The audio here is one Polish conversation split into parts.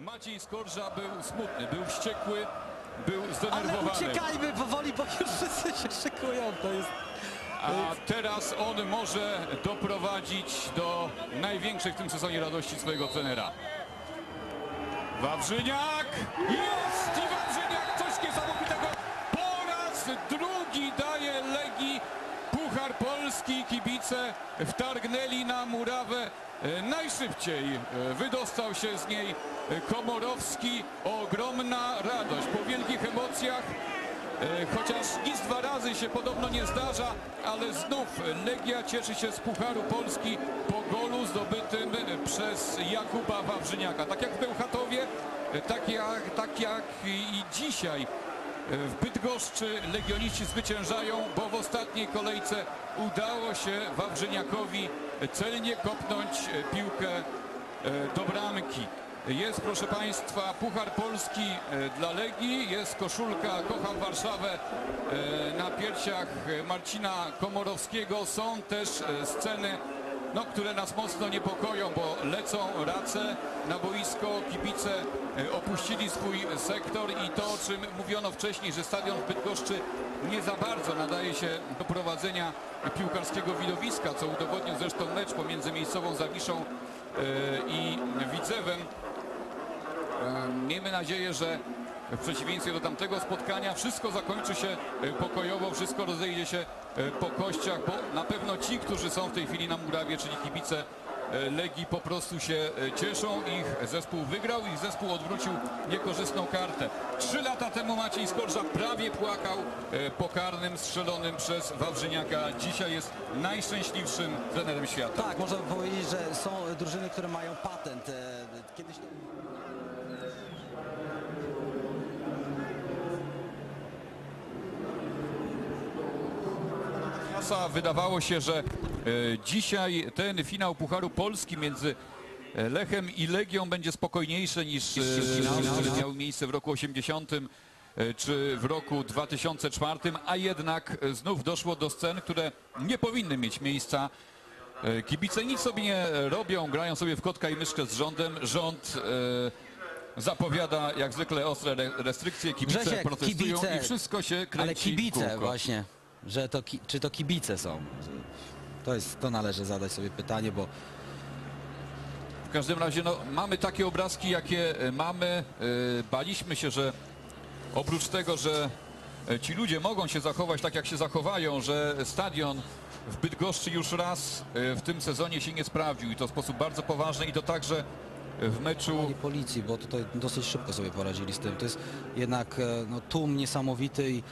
Maciej Skorża był smutny, był wściekły, był Ale zdenerwowany. uciekajmy powoli, bo już wszyscy się szykują. To jest... A teraz on może doprowadzić do największej w tym sezonie radości swojego trenera. Wawrzyniak! Jest! I Wawrzyniak coś niesamowitego! Po raz drugi daje Legii Puchar Kibice wtargnęli na murawę e, najszybciej. e, Wydostał się z niej e, Komorowski. Ogromna radość. Po wielkich emocjach Chociaż nic dwa razy się podobno nie zdarza, ale znów Legia cieszy się z Pucharu Polski po golu zdobytym przez Jakuba Wawrzyniaka. Tak jak w Bełchatowie, tak jak, tak jak i dzisiaj w Bydgoszczy legioniści zwyciężają, bo w ostatniej kolejce udało się Wawrzyniakowi celnie kopnąć e, piłkę e, do bramki. Jest, proszę Państwa, Puchar Polski e, dla Legii, jest koszulka Kocham Warszawę na piersiach Marcina Komorowskiego. Są też sceny, no, które nas mocno niepokoją, bo lecą race na boisko, kibice e, opuścili swój sektor i to, o czym mówiono wcześniej, że stadion w Bydgoszczy nie za bardzo nadaje się do prowadzenia piłkarskiego widowiska, co udowodnił zresztą mecz pomiędzy miejscową Zawiszą e, i Widzewem. E, Miejmy nadzieję, że w przeciwieństwie do tamtego spotkania wszystko zakończy się e, pokojowo, wszystko rozejdzie się e, po kościach, bo na pewno ci, którzy są w tej chwili na murawie, czyli kibice e, Legii po prostu się cieszą. Ich zespół wygrał, ich zespół odwrócił niekorzystną kartę. Trzy lata temu Maciej Skorża prawie płakał po karnym strzelonym przez Wawrzyniaka. Dzisiaj jest najszczęśliwszym trenerem świata. Tak, można powiedzieć, że są drużyny, które mają patent. Kiedyś... Wydawało się, że e, dzisiaj ten finał Pucharu Polski między e, Lechem i Legią będzie spokojniejszy niż e, finał, który miał miejsce w roku 80 e, czy w roku 2004, a jednak znów doszło do scen, które nie powinny mieć miejsca. Kibice nic sobie nie robią, grają sobie w kotka i myszkę z rządem. Rząd e, zapowiada jak zwykle ostre re- restrykcje, kibice Grzesiek, protestują kibice, i wszystko się kręci Ale kibice właśnie, że to, ki... czy to kibice są? To jest, to należy zadać sobie pytanie, bo W każdym razie no, mamy takie obrazki, jakie e, mamy. E, Baliśmy się, że oprócz tego, że e, ci ludzie mogą się zachować tak, jak się zachowają, że stadion w Bydgoszczy już raz w tym sezonie się nie sprawdził i to w sposób bardzo poważny i to także w meczu nie policji, bo tutaj dosyć szybko sobie poradzili z tym. To jest jednak no, tłum niesamowity i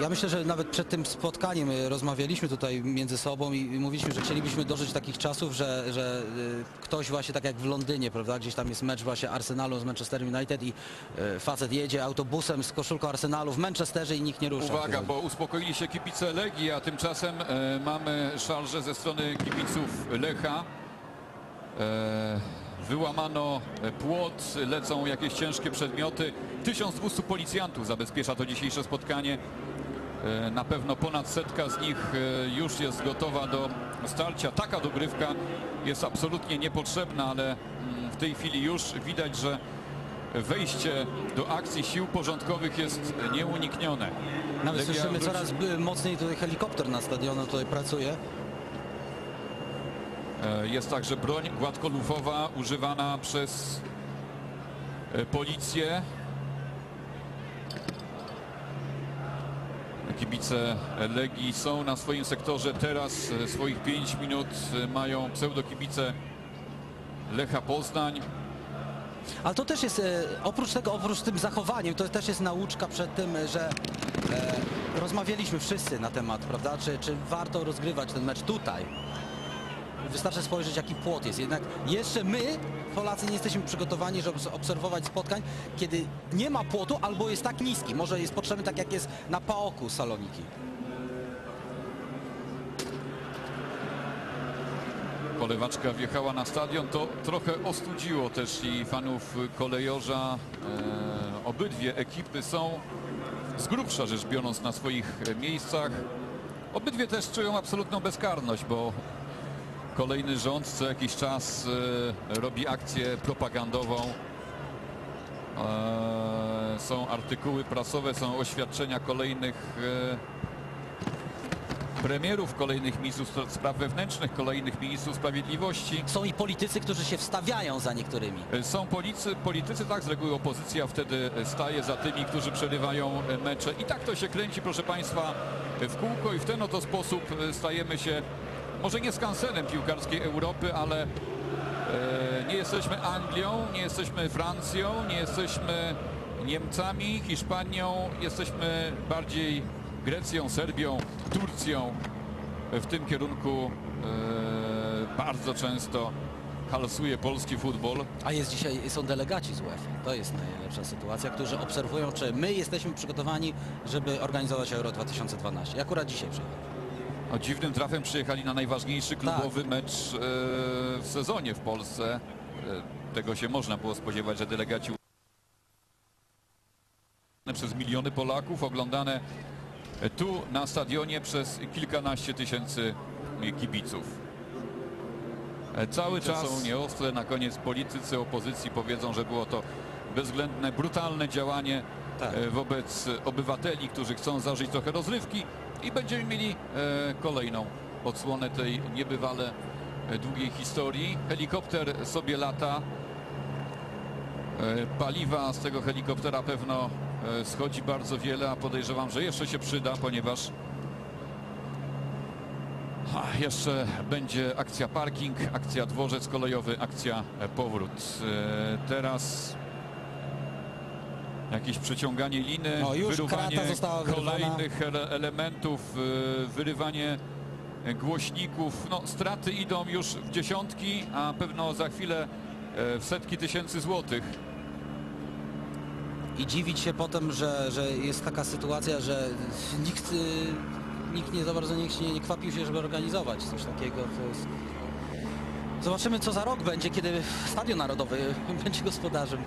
ja myślę, że nawet przed tym spotkaniem e, rozmawialiśmy tutaj między sobą i mówiliśmy, że chcielibyśmy dożyć takich czasów, że, że e, ktoś właśnie tak jak w Londynie, prawda, gdzieś tam jest mecz właśnie Arsenalu z Manchester United i e, facet jedzie autobusem z koszulką Arsenalu w Manchesterze i nikt nie rusza. Uwaga, bo uspokoili się kibice Legii, a tymczasem e, mamy szarże ze strony kibiców Lecha. E, wyłamano płot, lecą jakieś ciężkie przedmioty. 1200 policjantów zabezpiecza to dzisiejsze spotkanie. E, na pewno ponad setka z nich e, już jest gotowa do starcia. Taka dogrywka jest absolutnie niepotrzebna, ale mm, w tej chwili już widać, że wejście do akcji sił porządkowych jest nieuniknione. Nawet Legia słyszymy wróci- coraz mocniej tutaj helikopter na stadionie tutaj pracuje. E, Jest także broń gładkolufowa używana przez policję. Kibice Legii są na swoim sektorze. Teraz e, swoich 5 minut e, mają pseudokibice Lecha Poznań. Ale to też jest, e, oprócz tego, oprócz tym zachowaniem, to też jest nauczka przed tym, że e, rozmawialiśmy wszyscy na temat, prawda, czy, czy warto rozgrywać ten mecz tutaj. Wystarczy spojrzeć, jaki płot jest. Jednak jeszcze my, Polacy, nie jesteśmy przygotowani, żeby obs- obserwować spotkań, kiedy nie ma płotu albo jest tak niski. Może jest potrzebny tak, jak jest na Paoku Saloniki. Polewaczka wjechała na stadion, to trochę ostudziło też i fanów kolejorza. E, obydwie ekipy są z grubsza rzecz biorąc na swoich miejscach. Obydwie też czują absolutną bezkarność, bo Kolejny rząd co jakiś czas e, robi akcję propagandową. E, są artykuły prasowe, są oświadczenia kolejnych e, premierów, kolejnych ministrów spraw wewnętrznych, kolejnych ministrów sprawiedliwości. Są i politycy, którzy się wstawiają za niektórymi. Są policy, politycy, tak z reguły opozycja wtedy staje za tymi, którzy przerywają mecze. I tak to się kręci, proszę Państwa, w kółko i w ten oto sposób stajemy się może nie skansenem piłkarskiej Europy, ale e, nie jesteśmy Anglią, nie jesteśmy Francją, nie jesteśmy Niemcami, Hiszpanią, jesteśmy bardziej Grecją, Serbią, Turcją. W tym kierunku e, bardzo często halsuje polski futbol. A jest dzisiaj, są delegaci z UEFA. To jest najlepsza sytuacja, którzy obserwują, czy my jesteśmy przygotowani, żeby organizować Euro 2012. I akurat dzisiaj przyjechali. O, dziwnym trafem przyjechali na najważniejszy klubowy mecz e, w sezonie w Polsce. E, tego się można było spodziewać, że delegaci przez miliony Polaków oglądane tu na stadionie przez kilkanaście tysięcy kibiców. E, Cały czas są nieostre. Na koniec politycy opozycji powiedzą, że było to bezwzględne, brutalne działanie Tak. e, wobec obywateli, którzy chcą zażyć trochę rozrywki i będziemy mieli e, kolejną odsłonę tej niebywale e, długiej historii. Helikopter sobie lata. E, Paliwa z tego helikoptera pewno schodzi bardzo wiele, a podejrzewam, że jeszcze się przyda, ponieważ jeszcze będzie akcja parking, akcja dworzec kolejowy, akcja powrót. Teraz jakieś przeciąganie liny, No, już wyrwana. kolejnych ele elementów, e, wyrywanie głośników. No, straty idą już w dziesiątki, a pewno za chwilę e, w setki tysięcy złotych. I dziwić się potem, że, że jest taka sytuacja, że nikt, y, nikt nie za bardzo nie, nie, nie kwapił się, żeby organizować coś takiego. To jest... Zobaczymy, co za rok będzie, kiedy Stadion Narodowy będzie gospodarzem.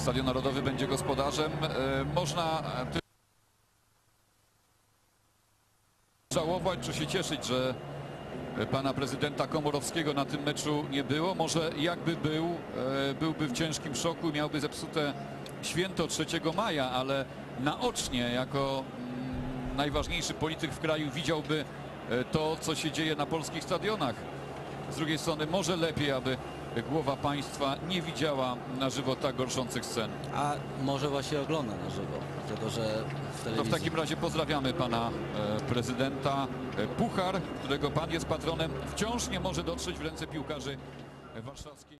Stadion Narodowy będzie gospodarzem. E, Można e, żałować czy się cieszyć, że e, pana prezydenta Komorowskiego na tym meczu nie było. Może jakby był, byłby w ciężkim szoku miałby zepsute święto 3 maja, ale naocznie jako mm, najważniejszy polityk w kraju widziałby to, co się dzieje na polskich stadionach. Z drugiej strony może lepiej, aby głowa państwa nie widziała na żywo tak gorszących scen. A może właśnie ogląda na żywo, dlatego że w To telewizji... w takim razie pozdrawiamy pana e, prezydenta. E, Puchar, którego pan jest patronem, wciąż nie może dotrzeć w ręce piłkarzy warszawskiej.